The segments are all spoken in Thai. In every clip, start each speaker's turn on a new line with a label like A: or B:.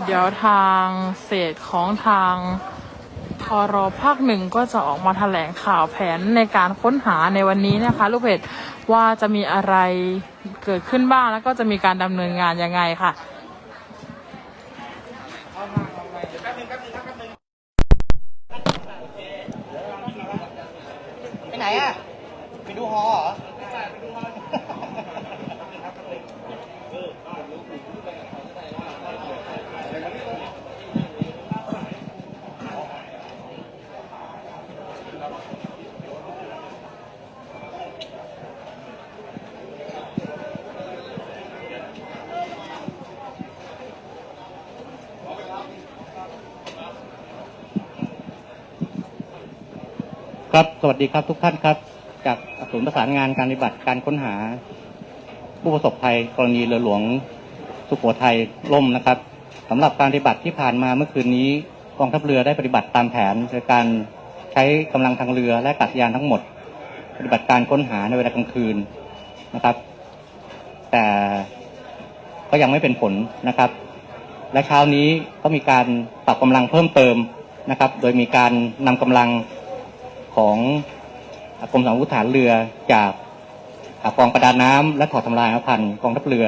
A: เดี๋ยวทางเศษของทางทรภาคหนึ่งก็จะออกมาแถลงข่าวแผนในการค้นหาในวันนี้นะคะ ลูกเพจว่าจะมีอะไรเกิดขึ้นบ้างแล้วก็จะมีการดำเนินงานยังไงค่ะ
B: ไปไหนอะ ไปดูฮอเหรอ
C: ครับ สวัสดีครับทุกท่านครับ จากศูนย์ประสานงานการปฏิบัติการค้นหา ผู้ประสบภัยกรณีเรือหลวงสุโขทัยล่มนะครับสำหรับการปฏิบัติที่ผ่านมาเมื่อคืนนี้กองทัพเรือได้ปฏิบัติตามแผนโดยการใช้กำลังทางเรือและอากาศยานทั้งหมด ปฏิบัติการค้นหาในเวลากลางคืนนะครับ แต่ก็ยังไม่เป็นผลนะครับ และเช้านี้ก็มีการปรับกำลังเพิ่มเติมนะครับ โดยมีการนำกำลัง ของกรมสำรวจฐานเรือจากกองประดาน้ำและถอดทำลายอภันธ์กองทัพเรือ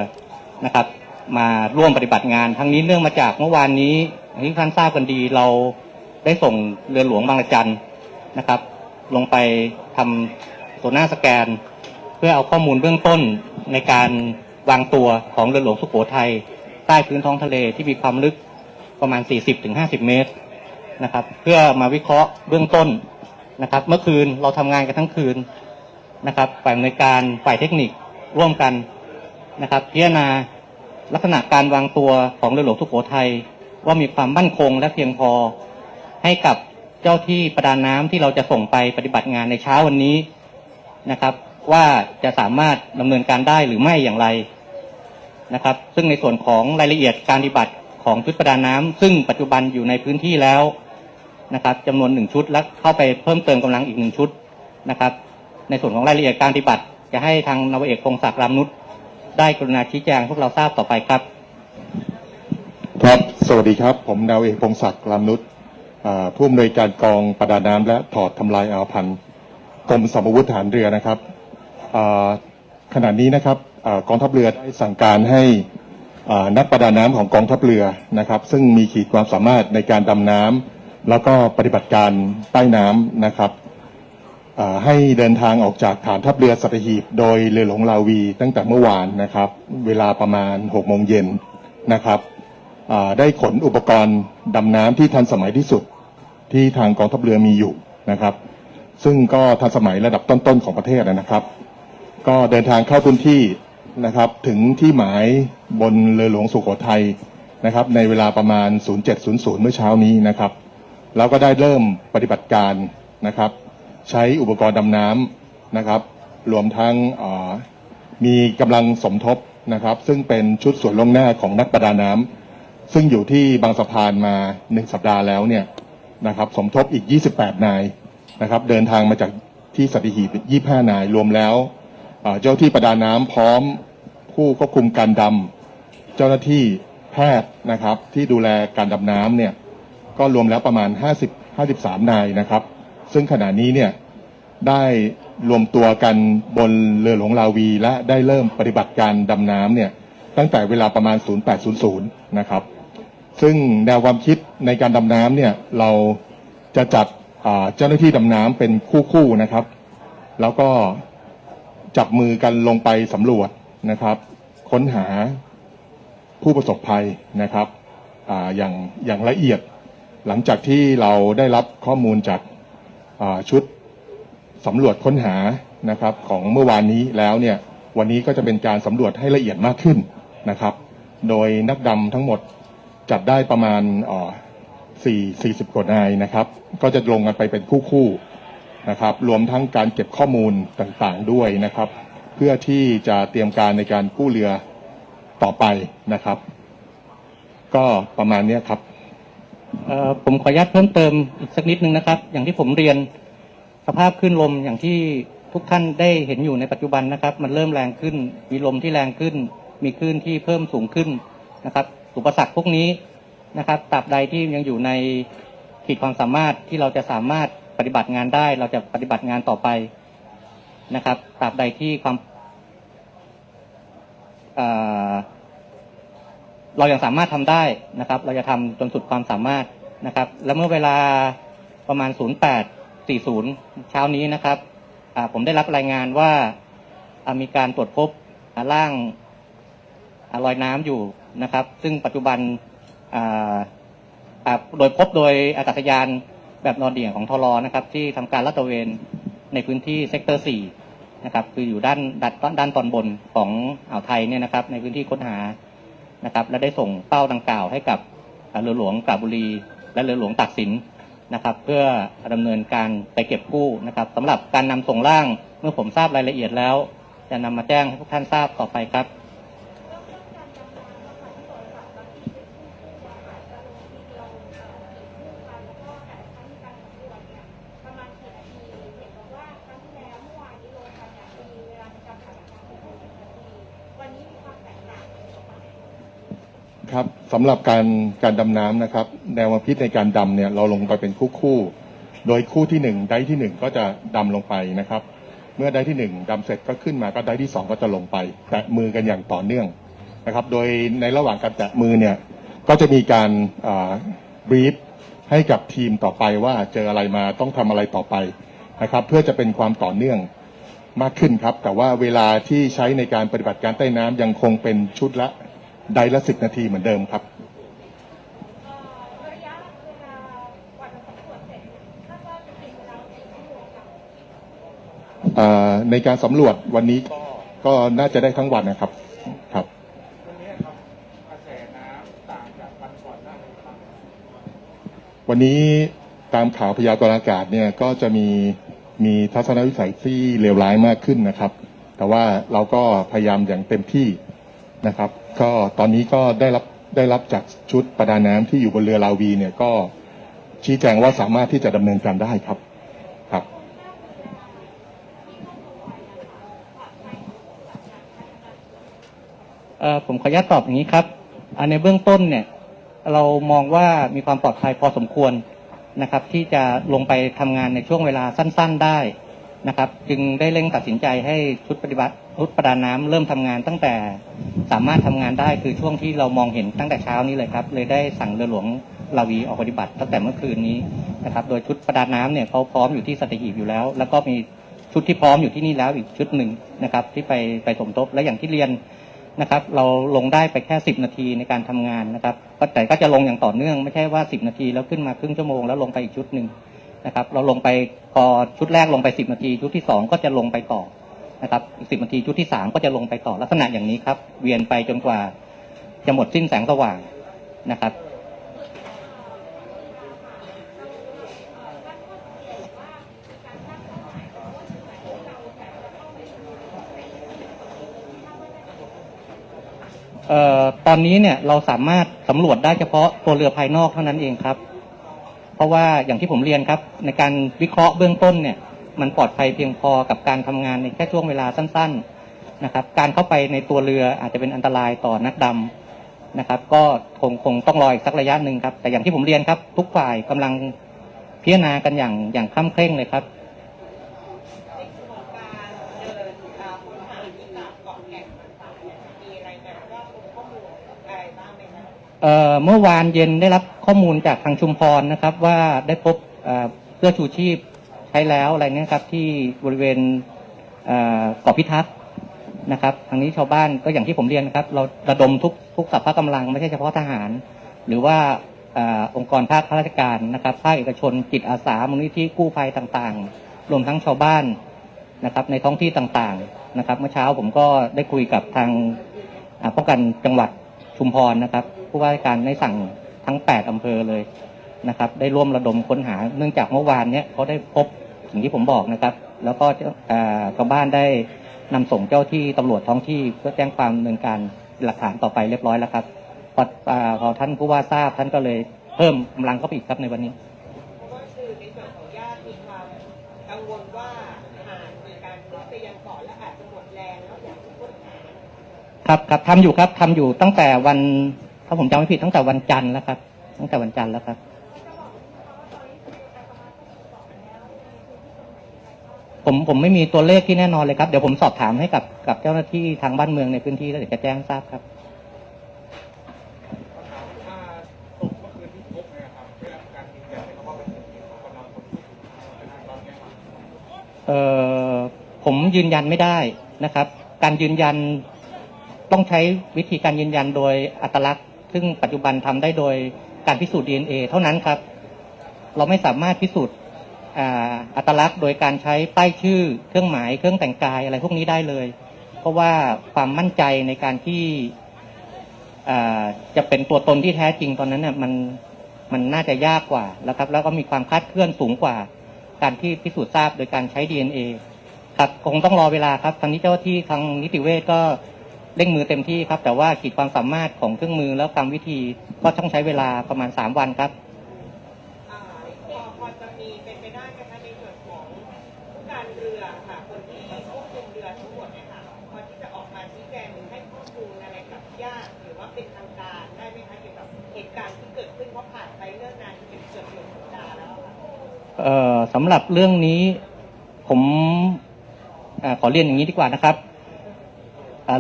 C: นะครับ มาร่วมปฏิบัติงาน ทั้งนี้เนื่องมาจากเมื่อวานนี้ที่ท่านทราบกันดีเราได้ส่งเรือหลวงบางระจันนะครับ ลงไปทำตัวหน้าสแกน เพื่อเอาข้อมูลเบื้องต้นในการวางตัวของเรือหลวงสุโขทัยใต้พื้นท้องทะเลที่มีความลึกประมาณ 40-50 เมตรนะครับ เพื่อมาวิเคราะห์เบื้องต้น นะครับ เมื่อคืนเราทำงานกันทั้งคืนนะครับ ฝ่ายอำนการฝ่ายเทคนิคร่วมกันนะครับ พิจารณาลักษณะการวางตัวของเรือหลวงสุโขทัยว่ามีความมั่นคงและเพียงพอให้กับเจ้าที่ประดาน้ำที่เราจะส่งไปปฏิบัติงานในเช้าวันนี้นะครับ ว่าจะสามารถดำเนินการได้หรือไม่อย่างไรนะครับ ซึ่งในส่วนของรายละเอียดการปฏิบัติของชุดประดาน้ำซึ่งปัจจุบันอยู่ในพื้นที่แล้ว นะครับจำนวนหนึ่งชุดและเข้าไปเพิ่มเติมกำลังอีกหนึ่งชุดนะครับ ในส่วนของรายละเอียดการปฏิบัติ จะให้ทางนาวเอกพงศักดิ์รามนุชได้กรุณาชี้แจงพวกเราทราบต่อไปครับ
D: ครับ สวัสดีครับ ผมนาวเอกพงศักดิ์ลำนุชผู้อำนวยการกองประดาน้ำและถอดทำลายอาวพันธ์กรมสมวุฒิฐานเรือนะครับขณะนี้นะครับอกองทัพเรือได้สั่งการให้นักประดาน้ำของกองทัพเรือนะครับ ซึ่งมีขีดความสามารถในการดำน้ำ แล้วก็ปฏิบัติการใต้น้ำนะครับให้เดินทางออกจากฐานทัพเรือสัตหีบ โดยเรือหลวงลาวี ตั้งแต่เมื่อวานนะครับ เวลาประมาณ6โมงเย็นนะครับได้ขนอุปกรณ์ดำน้ำที่ทันสมัยที่สุดที่ทางกองทัพเรือมีอยู่นะครับ ซึ่งก็ทันสมัยระดับต้นๆของประเทศนะครับ ก็เดินทางเข้าพื้นที่นะครับ ถึงที่หมายบนเรือหลวงสุโขทัยนะครับ ในเวลาประมาณ 0700 เมื่อเช้านี้นะครับ แล้วก็ได้เริ่มปฏิบัติการนะครับ ใช้อุปกรณ์ดำน้ำนะครับ รวมทั้งมีกำลังสมทบนะครับ ซึ่งเป็นชุดส่วนล่งหน้าของนักประดาน้ำซึ่งอยู่ที่บางสะพานมาหนึ่งสัปดาห์แล้วเนี่ยนะครับ สมทบอีก 28 นายนะครับ เดินทางมาจากที่สัตหีบ25 นายรวมแล้วเจ้าที่ประดาน้ำพร้อมผู้ควบคุมการดำเจ้าหน้าที่แพทย์นะครับที่ดูแลการดำน้ำเนี่ย ก็รวมแล้วประมาณ 50 53 นายนะครับ ซึ่งขณะนี้เนี่ยได้รวมตัวกันบนเรือหลวงลาวี และได้เริ่มปฏิบัติการดำน้ำเนี่ยตั้งแต่เวลาประมาณ 0800 นะครับ ซึ่งแนวความคิดในการดำน้ำเนี่ยเราจะจัดเจ้าหน้าที่ดำน้ำเป็นคู่ๆนะครับ แล้วก็จับมือกันลงไปสำรวจนะครับ ค้นหาผู้ประสบภัยนะครับออย่างอย่างละเอียด หลังจากที่เราได้รับข้อมูลจากชุดสำรวจค้นหานะครับของเมื่อวานนี้แล้วเนี่ยวันนี้ก็จะเป็นการสำรวจให้ละเอียดมากขึ้นนะครับ โดยนักดำทั้งหมดจัดได้ประมาณอ่าสี่สี่สิบกว่านายนะครับ ก็จะลงกันไปเป็นคู่ๆนะครับ รวมทั้งการเก็บข้อมูลต่างๆด้วยนะครับ เพื่อที่จะเตรียมการในการกู้เรือต่อไปนะครับ ก็ประมาณนี้ครับ
C: ผมขออนุญาตเพิ่มเติมอีกสักนิดนึงนะครับ อย่างที่ผมเรียนสภาพคลื่นลมอย่างที่ทุกท่านได้เห็นอยู่ในปัจจุบันนะครับ มันเริ่มแรงขึ้น มีลมที่แรงขึ้น มีคลื่นที่เพิ่มสูงขึ้นนะครับอุปสรรคพวกนี้นะครับตราบใดที่ยังอยู่ในขีดความสามารถที่เราจะสามารถปฏิบัติงานได้ เราจะปฏิบัติงานต่อไปนะครับตราบใดที่ความ เอ่อเรายังสามารถทำได้นะครับ เราจะทำจนสุดความสามารถนะครับ แล้วเมื่อเวลาประมาณ 0840 เช้านี้นะครับผมได้รับรายงานว่ามีการตรวจพบอ่าร่างอ่าลอยน้ำอยู่นะครับ ซึ่งปัจจุบันโดยพบโดยอากาศยานแบบนอนเดี่ยงของทรนะครับ ที่ทำการลาดตระเวนในพื้นที่เซกเตอร์ 4 นะครับ คืออยู่ด้านด้านด้านตอนบนของอ่าวไทยเนี่ยนะครับ ในพื้นที่ค้นหา นะครับและได้ส่งเป้าดังกล่าวให้กับเรือหลวงกาญบุรี และเรือหลวงตักสินนะครับเพื่อดำเนินการไปเก็บกู้นะครับสำหรับการนำส่งร่างเมื่อผมทราบรายละเอียดแล้ว จะนำมาแจ้งให้ทุกท่านทราบต่อไปครับ
D: สำหรับการการดำน้ำนะครับ แนวพิษในการดำเนี่ยเราลงไปเป็นคู่คู่ๆโดยคู่ที่หนึ่งได้ที่หนึ่งก็จะดำลงไปนะครับ เมื่อได้ที่หนึ่งดำเสร็จก็ขึ้นมาก็ได้ที่สองก็จะลงไป แตะมือกันอย่างต่อเนื่องนะครับ โดยในระหว่างการแตะมือเนี่ยก็จะมีการบรีฟให้กับทีมต่อไปว่าเจออะไรมาต้องทำอะไรต่อไปนะครับ เพื่อจะเป็นความต่อเนื่องมากขึ้นครับ แต่ว่าเวลาที่ใช้ในการปฏิบัติการใต้น้ำยังคงเป็นชุดละ ไดละสิบนาทีเหมือนเดิมครับเอ่อในการสำรวจวันนี้ก็น่าจะได้ทั้งวันนะครับครับวันนี้ตามข่าวพยากรณ์อากาศเนี่ยก็จะมีมีทัศนวิสัยที่เลวร้ายมากขึ้นนะครับ แต่ว่าเราก็พยายามอย่างเต็มที่นะครับ ก็ตอนนี้ก็ได้รับได้รับจากชุดประดาน้ำที่อยู่บนเรือลาวีเนี่ยก็ชี้แจงว่าสามารถที่จะดำเนินการได้ครับครับ
C: ผมขออนุญาตตอบอย่างนี้ครับอ่าในเบื้องต้นเนี่ย เรามองว่ามีความปลอดภัยพอสมควรนะครับ ที่จะลงไปทำงานในช่วงเวลาสั้น ๆ ได้ นะครับ จึงได้เร่งตัดสินใจให้ชุดปฏิบัติชุดประดาน้ำเริ่มทำงานตั้งแต่สามารถทำงานได้คือช่วงที่เรามองเห็นตั้งแต่เช้านี้เลยครับ เลยได้สั่งเรือหลวงลาวีออกปฏิบัติตั้งแต่เมื่อคืนนี้นะครับ โดยชุดประดาน้ำเนี่ยเขาพร้อมอยู่ที่สัตหีบอยู่แล้ว แล้วก็มีชุดที่พร้อมอยู่ที่นี่แล้วอีกชุดหนึ่งนะครับ ที่ไปไปสมทบและอย่างที่เรียนนะครับ เราลงได้ไปแค่ 10 นาทีในการทำงานนะครับแต่ก็จะลงอย่างต่อเนื่องไม่ใช่ว่า 10 นาทีแล้วขึ้นมาครึ่งชั่วโมงแล้วลงไปอีกชุดหนึ่ง นะครับ เราลงไปพอชุดแรกลงไป 10 นาที ชุดที่ 2 ก็จะลงไปต่อนะครับอีก10นาทีชุดที่ 3 ก็จะลงไปต่อลักษณะอย่างนี้ครับ เวียนไปจนกว่าจะหมดสิ้นแสงสว่างนะครับออตอนนี้เนี่ยเราสามารถสำรวจได้เฉพาะตัวเรือภายนอกเท่านั้นเองครับ เพราะว่าอย่างที่ผมเรียนครับ ในการวิเคราะห์เบื้องต้นเนี่ยมันปลอดภัยเพียงพอกับการทำงานในแค่ช่วงเวลาสั้น ๆนะครับ การเข้าไปในตัวเรืออาจจะเป็นอันตรายต่อนักดำนะครับ ก็คงคงต้องรออีกสักระยะหนึ่งครับ แต่อย่างที่ผมเรียนครับ ทุกฝ่ายกำลังพิจารณากันอย่างอย่างข้ามเคร่งเลยครับ เมื่อวานเย็นได้รับข้อมูลจากทางชุมพรนะครับ ว่าได้พบเสื้อชูชีพใช้แล้วอะไรเนี่ยครับที่บริเวณเกาะพิทักษ์นะครับทางนี้ชาวบ้านก็อย่างที่ผมเรียนนะครับ เราระดมทุกทุกสัพพะกำลังไม่ใช่เฉพาะทหาร หรือว่าอองค์กรภาคราชการนะครับภาคเอกชนจิตอาสามูลนิธิกู้ภัยต่างๆ รวมทั้งชาวบ้านนะครับในท้องที่ต่างๆนะครับ เมื่อเช้าผมก็ได้คุยกับทางป้องกันจังหวัดชุมพรนะครับ ผู้ว่าราชการได้สั่งทั้ง 8 อำเภอเลยนะครับ ได้ร่วมระดมค้นหา เนื่องจากเมื่อวานเนี้ยเขาได้พบสิ่งที่ผมบอกนะครับ แล้วก็อ่าชาวบ้านได้นำส่งเจ้าที่ตำรวจท้องที่เพื่อแจ้งความดำเนินการหลักฐานต่อไปเรียบร้อยแล้วครับพออ่าพอท่านผู้ว่าทราบท่านก็เลยเพิ่มกำลังเข้าไปอีกครับในวันนี้
E: ก็คือในส่วนของญาติมีความกังวลว่าหากมีการขึ้นไปยังเกาะและอาจจะหมดแรงแล้วอยากจะค้นหา
C: ครับครับทำอยู่ครับทำอยู่ตั้งแต่วัน ถ้าผมจำไม่ผิดตั้งแต่วันจันทร์แล้วครับ ตั้งแต่วันจันทร์แล้วครับ ผมผมไม่มีตัวเลขที่แน่นอนเลยครับ เดี๋ยวผมสอบถามให้กับกับเจ้าหน้าที่ทางบ้านเมืองในพื้นที่แล้วเดี๋ยวจะแจ้งทราบครับเอ่อผมยืนยันไม่ได้นะครับ การยืนยันต้องใช้วิธีการยืนยันโดยอัตลักษณ์ ซึ่งปัจจุบันทำได้โดยการพิสูจน์ DNA เท่านั้นครับ เราไม่สามารถพิสูจน์อัตลักษณ์โดยการใช้ป้ายชื่อ เครื่องหมาย เครื่องแต่งกายอะไรพวกนี้ได้เลย เพราะว่าความมั่นใจในการที่จะเป็นตัวตนที่แท้จริงตอนนั้นน่ะมันมันน่าจะยากกว่าแล้วครับ แล้วก็มีความคลาดเคลื่อนสูงกว่า การที่พิสูจน์ทราบโดยการใช้ DNA ครับคงต้องรอเวลาครับทางนี้เจ้าหน้าที่ทางนิติเวชก็ เร่งมือเต็มที่ครับ แต่ว่าขีดความสามารถของเครื่องมือแล้วกรรมวิธีก็ต้องใช้เวลาประมาณ 3 วันครับ
E: อ่าพอพอจะมีเป็นไปได้ไหมคะในส่วนของผู้การเรือค่ะ คนที่ควบคุมเรือทั้งหมดเนี่ยค่ะพอที่จะออกมาชี้แจงหรือให้ข้อมูลอะไรกับญาติหรือว่าเป็นทางการได้ไหมคะเกี่ยวกับเหตุการณ์ที่เกิดขึ้นเพราะผ่านไปเรื่องนานเป็นเกือบหนึ่งสัปดาห์แล้วอะค่ะ
C: เอ่อสำหรับเรื่องนี้ผมอาขอเรียนอย่างนี้ดีกว่านะครับอ่า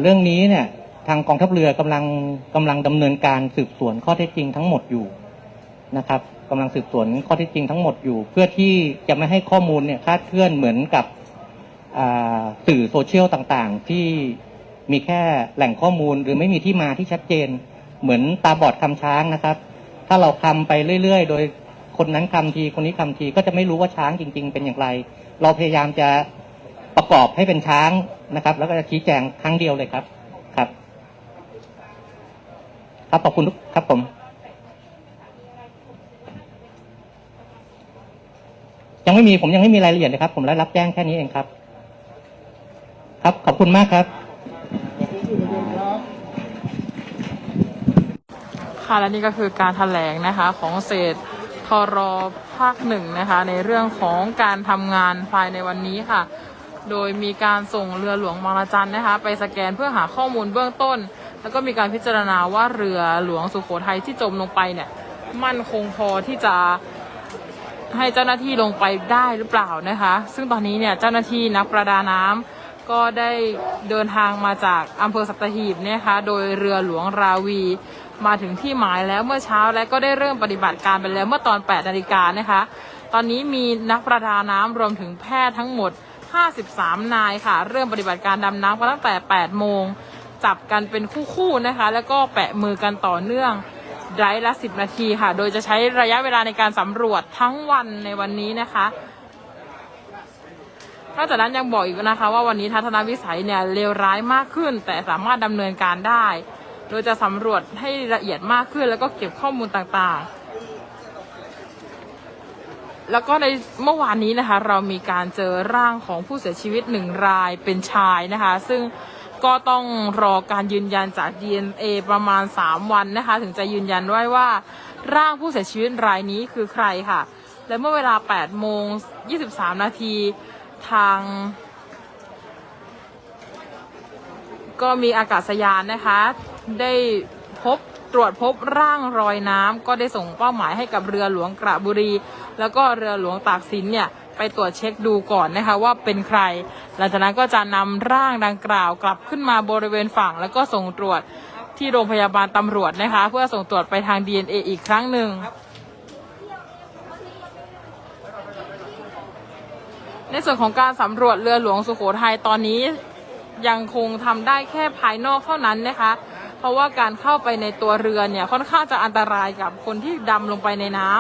C: เรื่องนี้เนี่ยทางกองทัพเรือกำลังกำลังดำเนินการสืบสวนข้อเท็จจริงทั้งหมดอยู่นะครับกำลังสืบสวนข้อเท็จจริงทั้งหมดอยู่ เพื่อที่จะไม่ให้ข้อมูลเนี่ยคลาดเคลื่อนเหมือนกับสื่อโซเชียลต่างๆ ที่มีแค่แหล่งข้อมูลหรือไม่มีที่มาที่ชัดเจน เหมือนตาบอดคำช้างนะครับ ถ้าเราคำไปเรื่อย ๆ โดยคนนั้นคำทีคนนี้คำทีก็จะไม่รู้ว่าช้างจริง ๆ เป็นอย่างไร เราพยายามจะ ประกอบให้เป็นช้างนะครับ แล้วก็จะชี้แจงครั้งเดียวเลยครับ ครับ ครับขอบคุณทุกครับผมยังไม่มีผมยังไม่มีรายละเอียดเลยครับ ผมได้รับแจ้งแค่นี้เองครับ ครับขอบคุณมากครับ
A: ค่ะและนี่ก็คือการถแถลงนะคะของเศษทรภาคหนึ่งนะคะ ในเรื่องของการทำงานภายในวันนี้ค่ะ โดยมีการส่งเรือหลวงบางระจันนะคะไปสแกนเพื่อหาข้อมูลเบื้องต้น แล้วก็มีการพิจารณาว่าเรือหลวงสุโขทัยที่จมลงไปเนี่ยมั่นคงพอที่จะให้เจ้าหน้าที่ลงไปได้หรือเปล่านะคะ ซึ่งตอนนี้เนี่ยเจ้าหน้าที่นักประดาน้ำก็ได้เดินทางมาจากอำเภอสัตหีบเนี่ยนะคะโดยเรือหลวงราวีมาถึงที่หมายแล้วเมื่อเช้าและก็ได้เริ่มปฏิบัติการไปแล้วเมื่อตอน 8 นาฬิกานะคะ ตอนนี้มีนักประดาน้ำรวมถึงแพทย์ทั้งหมด 53 นายค่ะ เริ่มปฏิบัติการดำน้ำกันตั้งแต่ 8 โมง จับกันเป็นคู่ๆนะคะ แล้วก็แปะมือกันต่อเนื่องไดรฟ์ละ 10 นาทีค่ะ โดยจะใช้ระยะเวลาในการสำรวจทั้งวันในวันนี้นะคะนอกจากนั้นยังบอกอีกนะคะว่าวันนี้ทัศนวิสัยเนี่ยเลวร้ายมากขึ้น แต่สามารถดำเนินการได้ โดยจะสำรวจให้ละเอียดมากขึ้น แล้วก็เก็บข้อมูลต่างๆ แล้วก็ในเมื่อวานนี้นะคะ เรามีการเจอร่างของผู้เสียชีวิตหนึ่งรายเป็นชายนะคะ ซึ่งก็ต้องรอการยืนยันจาก DNA ประมาณ 3 วันนะคะ ถึงจะยืนยันได้ว่าร่างผู้เสียชีวิตรายนี้คือใครค่ะ และเมื่อเวลา8โมง23 นาทีทาง ก็มีอากาศยานนะคะ ได้พบ ตรวจพบร่างรอยน้ำก็ได้ส่งเป้าหมายให้กับเรือหลวงกระบุรี แล้วก็เรือหลวงตากสินเนี่ยไปตรวจเช็คดูก่อนนะคะว่าเป็นใคร หลังจากนั้นก็จะนำร่างดังกล่าวกลับขึ้นมาบริเวณฝั่ง แล้วก็ส่งตรวจที่โรงพยาบาลตำรวจนะคะ เพื่อส่งตรวจไปทาง DNA อีกครั้งหนึ่งในส่วนของการสำรวจเรือหลวงสุโขทัยตอนนี้ยังคงทำได้แค่ภายนอกเท่านั้นนะคะ ราะว่าการเข้าไปในตัวเรือเนี่ยค่อนข้างจะอันตรายกับคนที่ดำลงไปในน้ำ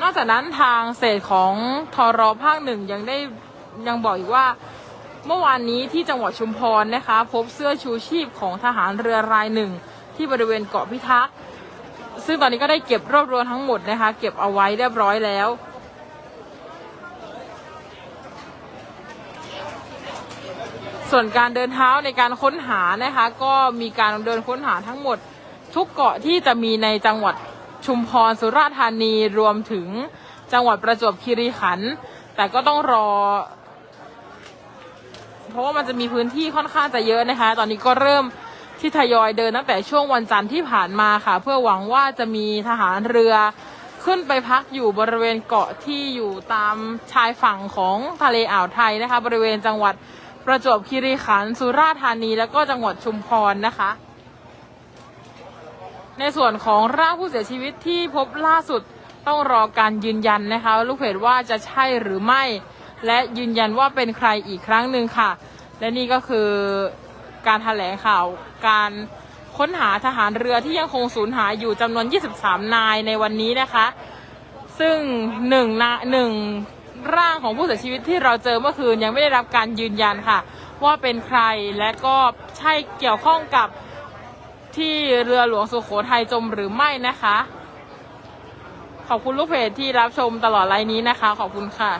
A: นอกจากนั้นทางเศษของทรภาคหนึ่งยังได้ยังบอกอีกว่าเมื่อวานนี้ที่จังหวัดชุมพรนะคะ พบเสื้อชูชีพของทหารเรือรายหนึ่ง ที่บริเวณเกาะพิทักษ์ซึ่งตอนนี้ก็ได้เก็บรวบรวมทั้งหมดนะคะ เก็บเอาไว้เรียบร้อยแล้ว ส่วนการเดินเท้าในการค้นหานะคะ ก็มีการเดินค้นหาทั้งหมด ทุกเกาะที่จะมีในจังหวัดชุมพรสุราษฎร์ธานีรวมถึงจังหวัดประจวบคีรีขันธ์แต่ก็ต้องรอ เพราะว่ามันจะมีพื้นที่ค่อนข้างจะเยอะนะคะ ตอนนี้ก็เริ่มที่ทยอยเดินตั้งแต่ช่วงวันจันทร์ที่ผ่านมาค่ะ เพื่อหวังว่าจะมีทหารเรือขึ้นไปพักอยู่บริเวณเกาะที่อยู่ตามชายฝั่งของทะเลอ่าวไทยนะคะ บริเวณจังหวัด ประจวบคีรีขันธ์สุราษฎร์ธานี แล้วก็จังหวัดชุมพรนะคะ ในส่วนของร่างผู้เสียชีวิตที่พบล่าสุดต้องรอการยืนยันนะคะลูกเพจว่าจะใช่หรือไม่ และยืนยันว่าเป็นใครอีกครั้งหนึ่งค่ะ และนี่ก็คือการแถลงข่าวการค้นหาทหารเรือที่ยังคงสูญหายอยู่จำนวน 23 นายในวันนี้นะคะ ซึ่งหนึ่งนะหนึ่ง ร่างของผู้เสียชีวิตที่เราเจอเมื่อคืนยังไม่ได้รับการยืนยันค่ะ ว่าเป็นใครและก็ใช่เกี่ยวข้องกับที่เรือหลวงสุโขทัยจมหรือไม่นะคะ ขอบคุณลูกเพจที่รับชมตลอดไลน์นี้นะคะ ขอบคุณค่ะ